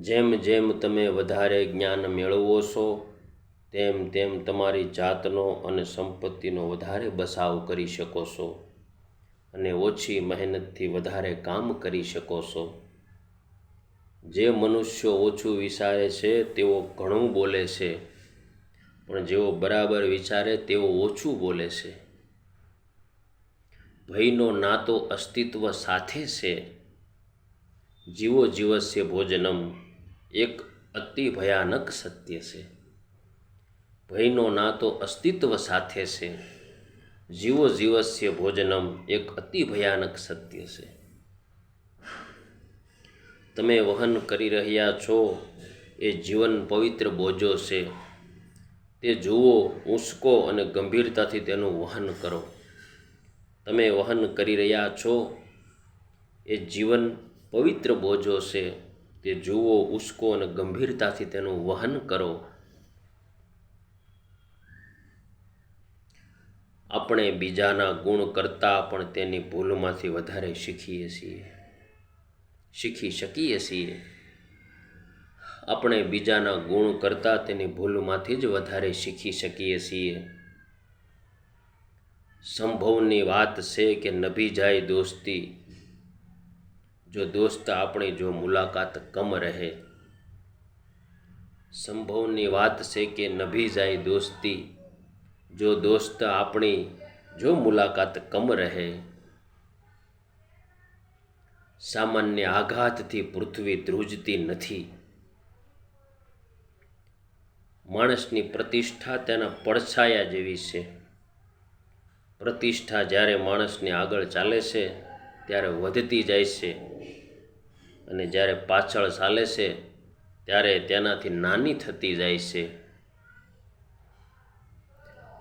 જેમ જેમ તમે વધારે જ્ઞાન મેળવો છો, તેમ તેમ તમારી જાતનો અને સંપત્તિનો વધારે બસાવ કરી શકો છો અને ઓછી મહેનતથી વધારે કામ કરી શકો છો. જે મનુષ્યો ઓછું વિચારે છે, તેઓ ઘણું બોલે છે, પણ જેઓ બરાબર વિચારે, તેઓ ઓછું બોલે છે. ભયનો નાતો અસ્તિત્વ સાથે છે. જીવો જીવસ્ય ભોજનમ. એક અતિ ભયાનક સત્ય છે. ભયનો નાતો અસ્તિત્વ સાથે છે. જીવો જીવસ્ય ભોજનમ એક અતિ ભયાનક સત્ય છે. તમે વહન કરી રહ્યા છો, એ જીવન પવિત્ર બોજો છે. તે જુઓ ઉંચકો અને ગંભીરતાથી તેનું વહન કરો. તમે વહન કરી રહ્યા છો, એ જીવન પવિત્ર બોજો છે તે જુઓ ઉશ્કો અને ગંભીરતાથી તેનું વહન કરો. આપણે બીજાના ગુણ કરતાં પણ તેની ભૂલમાંથી વધારે શીખીએ છીએ. શીખી શકીએ છીએ. આપણે બીજાના ગુણ કરતાં તેની ભૂલમાંથી જ વધારે શીખી શકીએ છીએ. સંભવની વાત છે કે નભી જાય દોસ્તી. જો દોસ્ત આપણી જો મુલાકાત કમ રહે, સંભવની વાત છે કે નભી જાય દોસ્તી, જો દોસ્ત આપણી જો મુલાકાત કમ રહે, સામાન્ય આઘાતથી પૃથ્વી ધ્રુજતી નથી. માણસની પ્રતિષ્ઠા તેના પડછાયા જેવી છે. પ્રતિષ્ઠા જ્યારે માણસની આગળ ચાલે છે ત્યારે વધતી જાય છે. અને જ્યારે પાછળ ચાલે છે, ત્યારે તેનાથી નાની થતી જાય છે.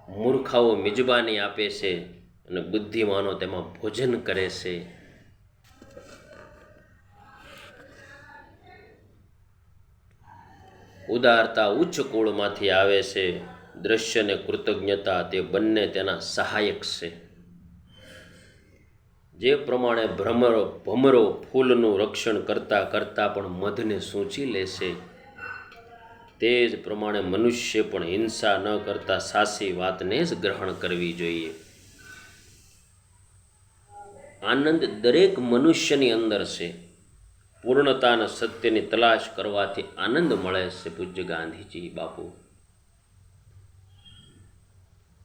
મૂર્ખાઓ મિજબાની આપે છે અને બુદ્ધિમાનો તેમાં ભોજન કરે છે. ઉદારતા ઉચ્ચ કુળમાંથી આવે છે. દ્રશ્ય અને કૃતજ્ઞતા તે બંને તેના સહાયક છે. જે પ્રમાણે ભ્રમરો, ભમરો ફૂલનું રક્ષણ કરતાં કરતાં પણ મધને સૂંચી લેશે. તે જ પ્રમાણે મનુષ્ય પણ હિંસા ન કરતા સાસી વાતને જ ગ્રહણ કરવી જોઈએ. આનંદ દરેક મનુષ્યની અંદર છે. પૂર્ણતાના સત્યની તલાશ કરવાથી આનંદ મળે છે પૂજ્ય ગાંધીજી બાપુ.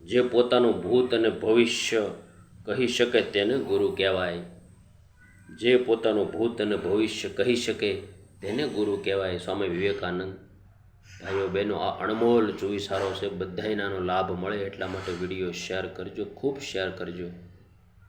જે પોતાનું ભૂત અને ભવિષ્ય કહી શકે તેને ગુરુ કહેવાય. જે પોતાનું ભૂત અને ભવિષ્ય કહી શકે તેને ગુરુ કહેવાય. સ્વામી વિવેકાનંદ, ભાઈઓ બહેનો, આ અણમોલ ચોવીસારો છે. બધાયનાનો લાભ મળે એટલા માટે વીડિયો શેર કરજો, ખૂબ શેર કરજો.